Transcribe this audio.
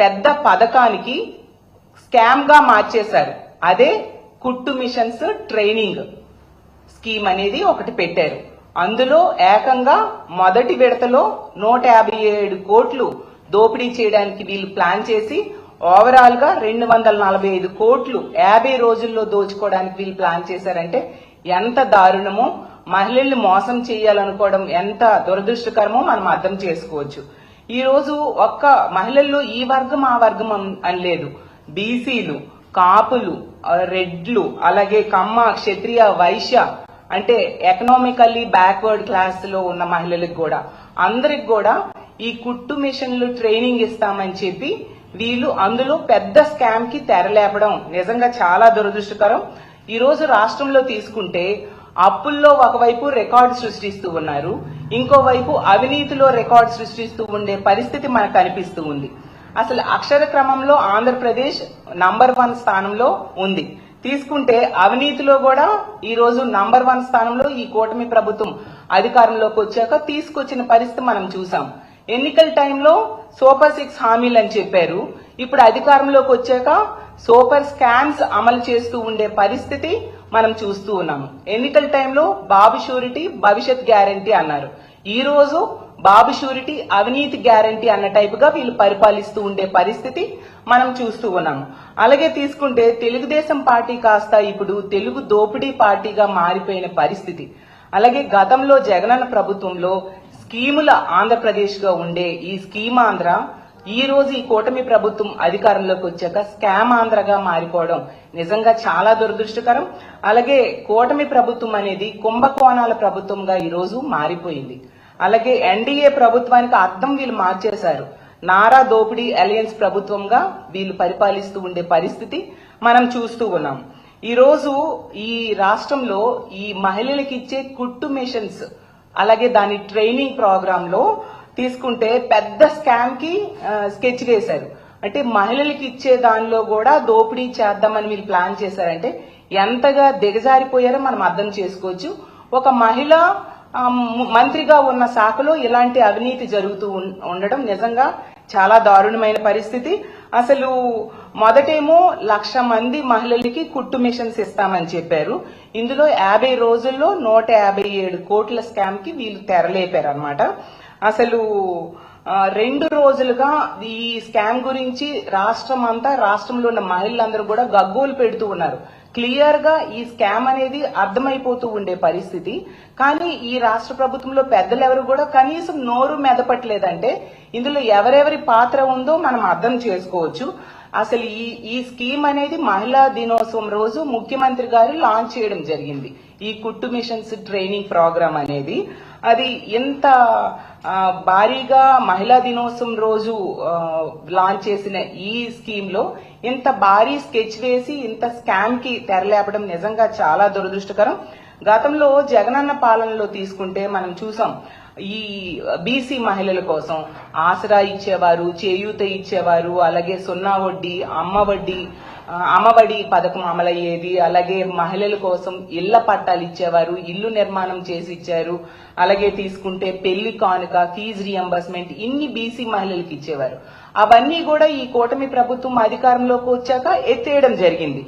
పెద్ద పథకానికి స్కామ్గా మార్చేశారు. అదే కుట్టు మిషన్స్ ట్రైనింగ్ స్కీమ్ అనేది ఒకటి పెట్టారు. అందులో ఏకంగా మొదటి విడతలో నూట యాభై ఏడు కోట్లు దోపిడీ చేయడానికి వీళ్ళు ప్లాన్ చేసి ఓవరాల్గా రెండు వందల నలభై ఐదు కోట్లు యాభై రోజుల్లో దోచుకోవడానికి వీళ్ళు ప్లాన్ చేశారంటే ఎంత దారుణమో మహిళల్ని మోసం చేయాలనుకోవడం ఎంత దురదృష్టకరమో మనం అర్థం చేసుకోవచ్చు. ఈరోజు ఒక్క మహిళల్లో ఈ వర్గం ఆ వర్గం అని లేదు బీసీలు కాపులు రెడ్లు అలాగే కమ్మ క్షత్రియ వైశ్య అంటే ఎకనామికల్లీ బ్యాక్వర్డ్ క్లాస్లో ఉన్న మహిళలకు కూడా. అందరికి కూడా ఈ కుట్టు మిషన్లు ట్రైనింగ్ ఇస్తామని చెప్పి వీళ్ళు అందులో పెద్ద స్కామ్కి తెరలేపడం నిజంగా చాలా దురదృష్టకరం. ఈ రోజు రాష్ట్రంలో తీసుకుంటే అప్పుల్లో ఒకవైపు రికార్డ్ సృష్టిస్తూ ఉన్నారు ఇంకోవైపు అవినీతిలో రికార్డ్ సృష్టిస్తూ ఉండే పరిస్థితి మనకు కనిపిస్తూ ఉంది. అసలు అక్షర క్రమంలో ఆంధ్రప్రదేశ్ నంబర్ వన్ స్థానంలో ఉంది. తీసుకుంటే అవినీతిలో కూడా ఈ రోజు నంబర్ వన్ స్థానంలో ఈ కూటమి ప్రభుత్వం అధికారంలోకి వచ్చాక తీసుకొచ్చిన పరిస్థితి మనం చూసాం. ఎన్నికల టైంలో సూపర్ సిక్స్ హామీలు అని చెప్పారు. ఇప్పుడు అధికారంలోకి వచ్చాక సూపర్ స్కామ్స్ అమలు చేస్తూ ఉండే పరిస్థితి మనం చూస్తూ ఉన్నాము ఎన్నికల టైంలో బాబు షూరిటీ భవిష్యత్ గ్యారంటీ అన్నారు. ఈ రోజు బాబు షూరిటీ అవినీతి గ్యారంటీ అన్న టైపుగా వీళ్ళు పరిపాలిస్తూ ఉండే పరిస్థితి మనం చూస్తూ ఉన్నాము అలాగే తీసుకుంటే తెలుగుదేశం పార్టీ కాస్త ఇప్పుడు తెలుగు దోపిడీ పార్టీగా మారిపోయిన పరిస్థితి. అలాగే గతంలో జగనన్న ప్రభుత్వంలో స్కీముల ఆంధ్రప్రదేశ్గా ఉండే ఈ స్కీమ్ ఆంధ్ర ఈ రోజు ఈ కూటమి ప్రభుత్వం అధికారంలోకి వచ్చాక స్కామ్ ఆంధ్రగా మారిపోవడం నిజంగా చాలా దురదృష్టకరం. అలాగే కూటమి ప్రభుత్వం అనేది కుంభకోణాల ప్రభుత్వంగా ఈ రోజు మారిపోయింది. అలాగే ఎన్డీఏ ప్రభుత్వానికి అర్థం వీళ్ళు మార్చేశారు. నారా దోపిడీ అలయన్స్ ప్రభుత్వంగా వీళ్ళు పరిపాలిస్తూ ఉండే పరిస్థితి మనం చూస్తూ ఉన్నాం. ఈరోజు ఈ రాష్ట్రంలో ఈ మహిళలకు ఇచ్చే కుట్టు మిషన్స్ అలాగే దాని ట్రైనింగ్ ప్రోగ్రామ్లో తీసుకుంటే పెద్ద స్కామ్కి స్కెచ్ వేశారు అంటే మహిళలకి ఇచ్చే దానిలో కూడా దోపిడీ చేద్దామని వీళ్ళు ప్లాన్ చేశారంటే ఎంతగా దిగజారిపోయారో మనం అర్థం చేసుకోవచ్చు. ఒక మహిళ మంత్రిగా ఉన్న శాఖలో ఇలాంటి అవినీతి జరుగుతూ ఉండడం నిజంగా చాలా దారుణమైన పరిస్థితి. అసలు మొదటేమో లక్ష మంది మహిళలకి కుట్టు మిషన్స్ ఇస్తామని చెప్పారు. ఇందులో యాభై రోజుల్లో నూట యాభై ఏడు కోట్ల స్కామ్కి వీళ్ళు తెరలేపారు అనమాట అసలు రెండు రోజులుగా ఈ స్కామ్ గురించి రాష్ట్రం అంతా రాష్ట్రంలో ఉన్న మహిళలందరూ కూడా గగ్గోలు పెడుతూ ఉన్నారు. క్లియర్గా ఈ స్కామ్ అనేది అర్థమైపోతూ ఉండే పరిస్థితి. కానీ ఈ రాష్ట్ర ప్రభుత్వంలో పెద్దలు ఎవరు కూడా కనీసం నోరు మెదపట్లేదంటే ఇందులో ఎవరెవరి పాత్ర ఉందో మనం అర్థం చేసుకోవచ్చు. అసలు ఈ ఈ స్కీమ్ అనేది మహిళా దినోత్సవం రోజు ముఖ్యమంత్రి గారు లాంచ్ చేయడం జరిగింది. ఈ కుట్టు మిషన్స్ ట్రైనింగ్ ప్రోగ్రామ్ అనేది. అది ఎంత భారీగా మహిళా దినోత్సవం రోజు లాంచ్ చేసిన ఈ స్కీమ్లో ఇంత భారీ స్కెచ్ వేసి ఇంత స్కామ్కి తెరలేపడం నిజంగా చాలా దురదృష్టకరం. గతంలో జగనన్న పాలనలో తీసుకుంటే మనం చూసాం ఈ బీసీ మహిళల కోసం ఆసరా ఇచ్చేవారు చేయూత ఇచ్చేవారు అలాగే సున్నా వడ్డీ అమ్మ వడ్డీ అమ్మఒడి పథకం అమలయ్యేది అలాగే మహిళల కోసం ఇళ్ళ పట్టాలు ఇచ్చేవారు ఇల్లు నిర్మాణం చేసి ఇచ్చారు అలాగే తీసుకుంటే పెళ్ళి కానుక ఫీజు రియంబర్స్మెంట్ ఇన్ని బీసీ మహిళలకు ఇచ్చేవారు. అవన్నీ కూడా ఈ కూటమి ప్రభుత్వం అధికారంలోకి వచ్చాక ఎత్తేయడం జరిగింది.